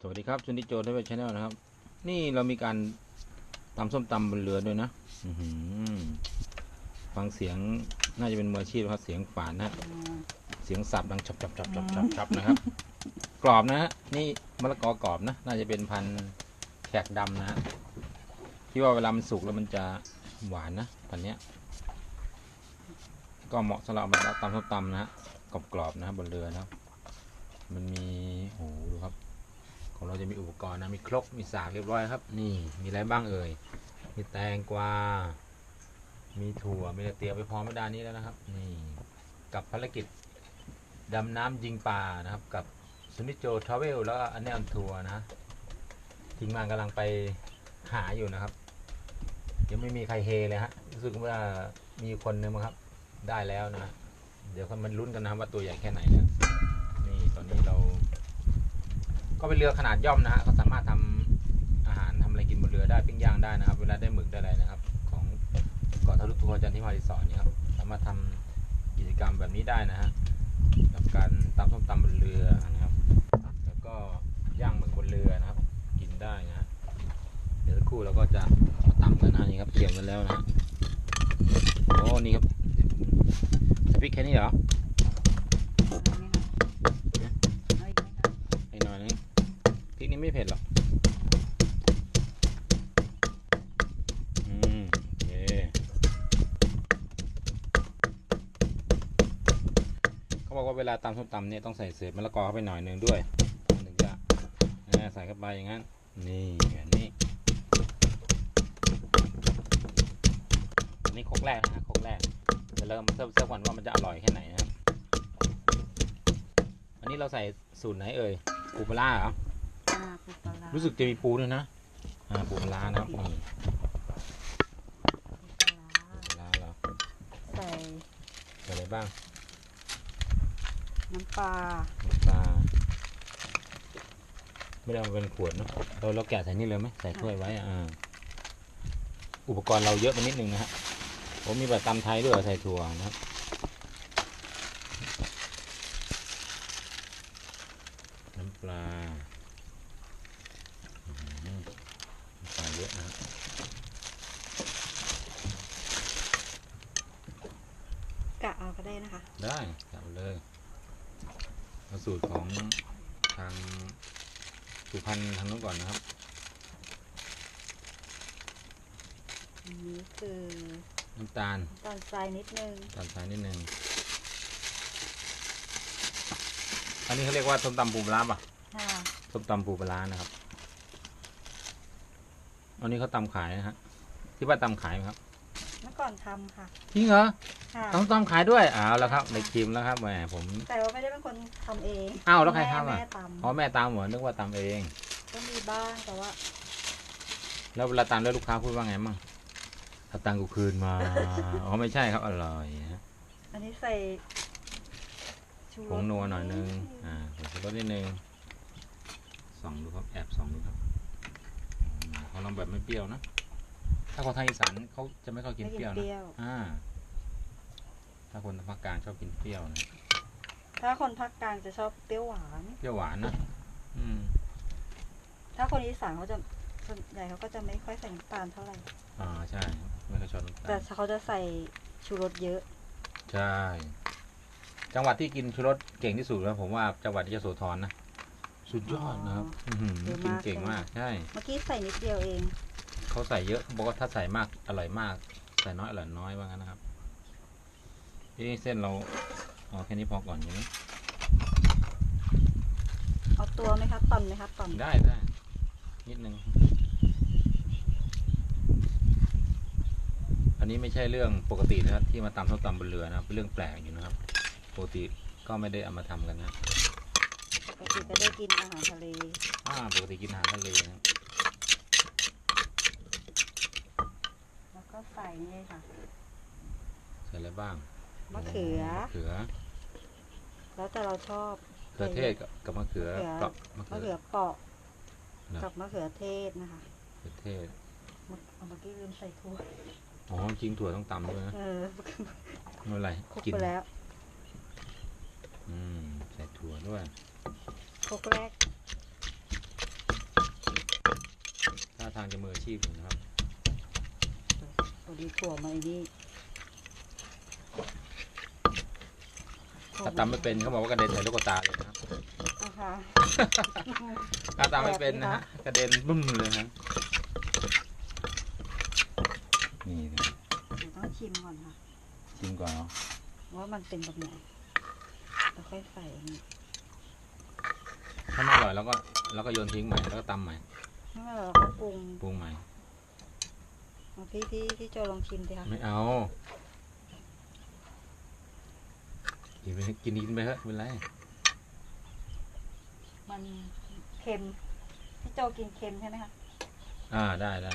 สวัสดีครับชุนิโจทวีชแนลนะครับ นี่เรามีการตำส้มตำบนเรือด้วยนะฟังเสียงน่าจะเป็นมืออาชีพนะครับ เสียงฝานนะเสียงสับดังชับชับชับชับชับชับนะครับ กรอบนะฮะนี่มะละกอกรอบนะ น่าจะเป็นพันธุ์แขกดำนะฮะที่ว่าเวลามันสุกแล้วมันจะหวานนะพันเนี้ย ก็เหมาะสำหรับเอามาตำส้มตำนะฮะกรอบๆนะบนเรือนะครับมันมีโอ้โหดูครับ ของเราจะมีอุปกรณ์นะมีครกมีสากเรียบร้อยครับ นี่มีอะไรบ้างเอ่ยมีแตงกวา มีถั่วมีเตรียมไปพร้อมไม่ดานนี้แล้วนะครับ นี่กับภารกิจดำน้ำยิงปลานะครับ กับซุนิโจทราเวลแล้วก็อันนี้อันทัวร์นะทีมงานกำลังไปหาอยู่นะครับ ยังไม่มีใครเฮเลยฮะรู้สึกว่ามีคนนึงครับ ได้แล้วนะ เดี๋ยวมันลุ้นกันนะครับว่าตัวใหญ่แค่ไหนนะนี่ตอนนี้เรา ก็เป็นเรือขนาดย่อมนะฮะเขาสามารถทำอาหารทำอะไรกินบนเรือได้ปิ้งย่างได้นะครับ เวลาได้หมึกได้อะไรนะครับ ของเกาะทะลุทัวร์จันทิมารีสอร์ทนี่ครับสามารถทำกิจกรรมแบบนี้ได้นะฮะกับการตำส้มตำบนเรือนะครับ แล้วก็ย่างหมึกบนเรือนะครับ กินได้นะฮะเดี๋ยวสักครู่เราก็จะมาตำกันนะนี่ครับเตรียมกันแล้วนะฮะโอ้นี่ครับส่พริกแค่นี้เหรอให้หน่อยนึงพริก นี้ไม่เผ็ดหรอกอืมโอเคเขาบอกว่าเวลาตำส้มตำเนี่ยต้องใส่เศษมะละกอเข้าไปหน่อยหนึงด้วยถึงจะใส่เข้าไปอย่างนั้น นี่แบบนี้อันนี่ครกแรกนะครกแรกเดี๋ยวเรามาเสิร์ฟเสิร์ฟก่อนว่ามันจะอร่อยแค่ไหนนะอันนี้เราใส่สูตรไหนเอ่ยปูปลาร้าเหรอ รู้สึกจะมีปูด้วยนะอ่าปูปลาร้านะครับนี่ปูปลาร้าเหรอใส่ใส่อะไรบ้างน้ำปลาน้ำปลาไม่ได้เอามาเป็นขวดเนอะเราเราแกะใส่นี่เลยไหมใส่ถ้วยไว้อะอ่าอุปกรณ์เราเยอะไปนิดนึงนะฮะผมมีแบบตำไทยด้วยเหรอใส่ถั่วนะครับน้ำปลาอื้อหือน้ำปลาเยอะนะฮะ กะเอาก็ ได้นะคะ ได้จับเลยเอาสูตรของทางสุพรรณทางนู้นก่อนนะครับ อันนี้คือน้ำตาลตอนทรายนิดนึงตาลทรายนิดนึงอันนี้เขาเรียกว่าส้มตำปูปลาร้าป่ะค่ะ ส้มตำปูปลาร้านะครับ อันนี้เขาตำขายนะฮะที่ว่าตำขายไหมครับ เมื่อก่อนทำค่ะ จริงเหรอค่ะ ต้องตำขายด้วยอ้าวแล้วครับในครีมแล้วครับแหมผม แต่ว่าไม่ได้เป็นคนทำเองอ้าวแล้วใครทำอะ แม่อ๋อตำแม่ตำเหมือนนึกว่าตำเองก็มีบ้างแต่ว่าแล้วเวลาตำแล้วลูกค้าพูดว่าไงมั่งเอาตังค์กูคืนมา อ๋อไม่ใช่ครับอร่อยฮะอันนี้ใส่ชูรสผงนัวหน่อยนึง อ่าผงชูรสนิดนึงส่องดูครับแอบส่องดูครับอืมเขาลองแบบไม่เปรี้ยวนะ ถ้าคนทางอีสานเขาจะไม่ค่อยกินไม่เปกิรี้นยวเปนะรี้ยวอ่า ถ้าคนภาคกลางชอบกินเปรี้ยวนะถ้าคนภาคกลางจะชอบเปรี้ยวหวาน เปรี้ยวหวานนะอืมถ้าคนอีสานเขาจะส่วนใหญ่เขาก็จะไม่ค่อยใส่น้ำตาลเท่าไหร่ อ่าใช่ไม่ค่อยชอบน้ำตาแต่ลเขาจะใส่ชูรสเยอะ ใช่ จังหวัดที่กินชูรสเก่งที่สุดแล้วผมว่าจังหวัดยโสธรนะสุดยอดนะครับ อื้อหือเยอะกินมากเก่งมากใช่ เมื่อกี้ใส่นิดเดียวเอง เขาใส่เยอะเขาบอกว่าถ้าใส่มากอร่อยมาก ใส่น้อยอร่อยน้อยว่างั้นนะครับเอ๊ะเส้นเราเอาแค่นี้พอก่อนใช่ไหมเอาตัวไหมคะตอนไหมคะตอนได้ได้นิดนึงอันนี้ไม่ใช่เรื่องปกตินะครับ ที่มาตำส้มตำบนเรือนะครับเป็นเรื่องแปลกอยู่นะครับ ปกติก็ไม่ได้เอามาทำกันนะปกติก็ได้กินอาหารทะเลอ่าปกติกินอาหารทะเลนะครับ แล้วก็ ใส่นี่ค่ะ ใส่อะไรบ้างมะเขือ มะเขือแล้วแต่เราชอบเขือเทศกับกับมะเขือมะเขือเปราะมะมะเขืเขืออเปาะนะกับมะเขือเทศนะคะมะเขือเทศเมื่อเอาเมื่อกี้ลืมใส่ถั่วอ๋อจริงถั่วต้องตำด้วยนะเออไม่เป็นไรคลุกกินไปแล้วอืมใส่ถั่วด้วย คลุกแรกทางจะมืออาชีพอยู่นะครับ พอดีถั่วมาไอ้นี่ถ้าตำไม่เป็นเขาบอกว่ากระเด็นใส่ลูกตาเลยนะครับนะคะถ้าตำไม่เป็นนะฮะกระเด็นบึ้มเลยฮะนี่นะเดี๋ยวต้องชิมก่อนค่ะ ชิมก่อนเนาะว่ามันเป็นแบบไหนแล้วค่อยใส่อันนี้ถ้าไม่อร่อยเราก็เราก็โยนทิ้งใหม่แล้วก็ตำใหม่ถ้าเราก็ปรุงปรุงใหม่ เอาพี่พี่พี่โจลองชิมดิคะไม่เอากินไปกินกินไปเถอะไม่เป็นไรมันเค็ม พี่โจกินเค็มใช่ไหมคะ อ่าได้ได้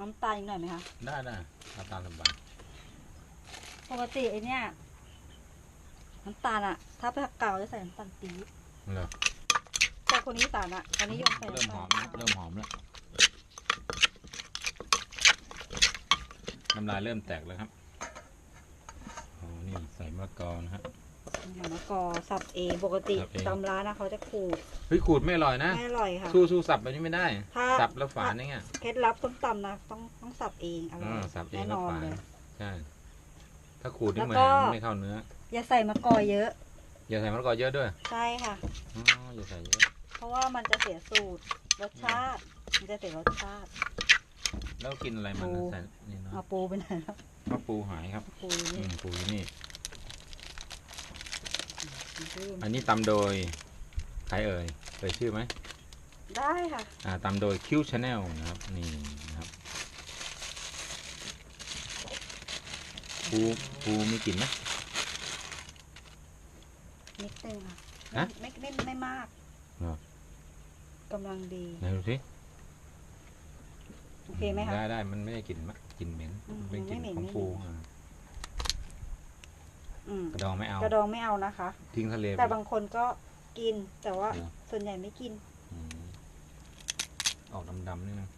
น้ำตาลอีกหน่อยไหมคะ ได้ได้เอาตามสบายปกติไอเนี้ยน้ำตาลอะถ้าภาคกลางจะใส่น้ำตาลปี๊บเหรอแต่ คนอีสานอะเขานิยมใส่เริ่มน้ำหตาอลมแล้วเริ่มหอมแล้วน้ำลายเริ่มแตกแล้วครับอ๋อนี่ใส่มะละกอนะฮะมะละกอสับเองปกติสับเองตามร้านนะเขาจะขูดเฮ้ยขูดไม่อร่อยนะไม่อร่อยค่ะ สู้สู้สับแบบนี้ไม่ได้ถ้าสับแล้วฝานนี่ไงเคล็ดลับส้มตำนะต้องต้องสับเองอร่อ่าอยสับเองแน่แล้นวอนฝานเลยใช่ถ้าขูดนี่แล้วเหมือนก็ไม่เข้าเนื้อ อย่าใส่มะกอเยอะ อย่าใส่มะละกอเยอะด้วย ใช่ค่ะอ๋ออย่าใส่เยอะ เพราะว่ามันจะเสียสูตรรสชาติ มันจะเสียรสชาติ แล้วกินอะไรมันปูใส่นี่เนาะเอาปูไปไหนแล้วข้าวปูหายครับปูอืนี่มปูอยู่นี่ชื่ออันนี้ตำโดยใครเอ่ยเอ่ยชื่อไหมได้ค่ะ อ่าตำโดยคิวชาแนลนะครับนี่นะครับปูปูมีกลิ่นไหม นิดนึงค่ะ ฮะ ไม่ไม่ไม่มาก เหรอ กำลังดีไหนดูสิโอเคไหมคะ ได้ได้มันไม่ได้กลิ่นมะกลิ่นเหม็นอืมเป็นกลิ่นไม่เหม็นของไม่ปูเหม็น อ่าอืมกระดองไม่เอากระดองไม่เอานะคะ ทิ้งทะเลไป แต่บางคนก็กินแต่ว่าเหรอส่วนใหญ่ไม่กิน อืมออกดำๆนี่นะ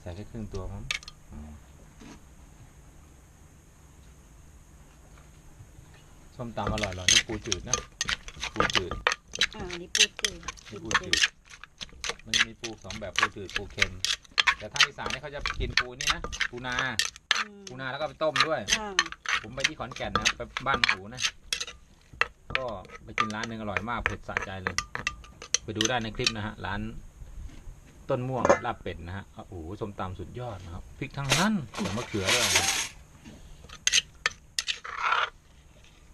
ใส่แค่ครึ่งตัวมั้งอ๋อส้มตำอร่อยๆนี่ปูจืดนะปูจืด อ่าอันนี้ปูจืดนี่ปูจืดมันจะมีปูสองแบบปูจืดปูเค็ม แต่ทางอีสานเนี่ยเขาจะกินปูนี่นะปูนาอืมปูนาแล้วก็ไปต้มด้วย อ่าผมไปที่ขอนแก่นนะครับไปบ้านหูนะ ก็ไปกินร้านหนึ่งอร่อยมากเผ็ดสะใจเลย ไปดูได้ในคลิปนะฮะ ร้านต้นม่วงลาบเป็ดนะฮะโอ้โหส้มตำสุดยอดนะครับพริกทั้งนั้นใส่มะเขือด้วยนะ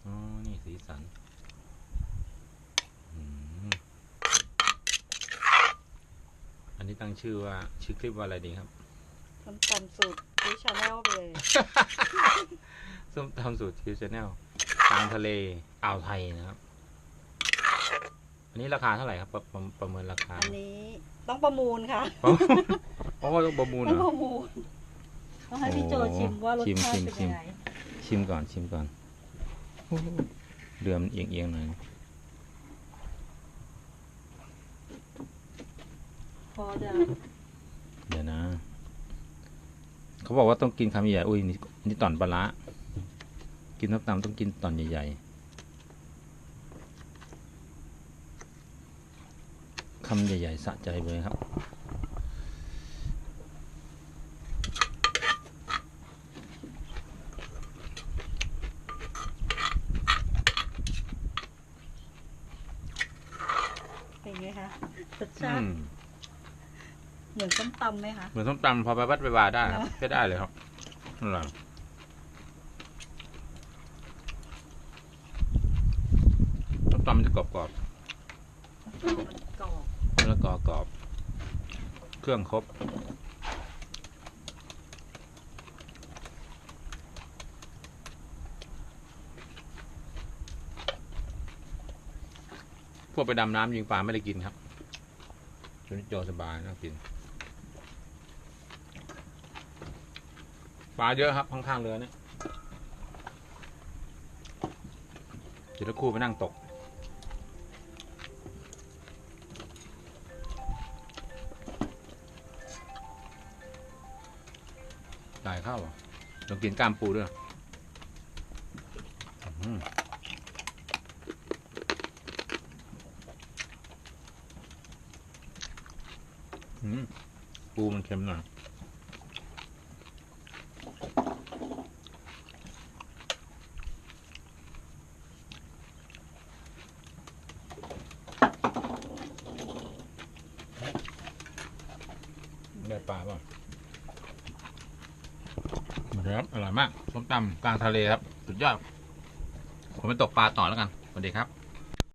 อ๋อนี่สีสันอืมอันนี้ ตั้งชื่อว่าชื่อคลิปว่าอะไรดีครับส้มตำสูตรดิชาแนลไปเลยส้มตำสูตรคิวชาแนลกลางทะเลอ่าวไทยนะครับ อันนี้ราคาเท่าไหร่ครับ ประประประเมินราคา อันนี้ต้องประมูลค่ะ เพราะเพราะว่าต้องประมูลต้องเหรปอระมูลต้องให้พี่โจโอ้ชิมว่ารสชิมชาติชิมเป็นชิมยังไงชิมก่อนชิมก่อนโอ้โหเรือมันเอียงเอียงๆหน่อย อจะเดี๋ยวนะ เขาบอกว่าต้องกินคำใหญ่ๆอุ้ยนี่นี่ตอนปลาร้ากินส้มตำต้องกินตอนใหญ่ๆคำใหญ่ๆสะใจเลยครับเป็นไงคะรสอืชาติม เหมือนส้มตำไหมคะเหมือนส้มตำพอไปวัดไปวาได้ครับเนอะใช้ได้เลยครับอร่อยส้มตำมันจะกรอบกรอบมันกรอบๆมะละกอกรอบเครื่องครบพวกไปดำน้ำยิงปลาไม่ได้กินครับชวนโจสบายน่ากิน ปลาเยอะครับข้างๆเรือเนี่ยเดี๋ยวคู่ไปนั่งตก ได้ข้าวเหรอลองกินกล้ามปูด้วยปูมันเค็มหน่อย ปลาป่ะมดแล้วครับอร่อยมากส้มตำกลางทะเลครับ สุดยอดผมไปตกปลาต่อแล้วกันสวัสดีครับ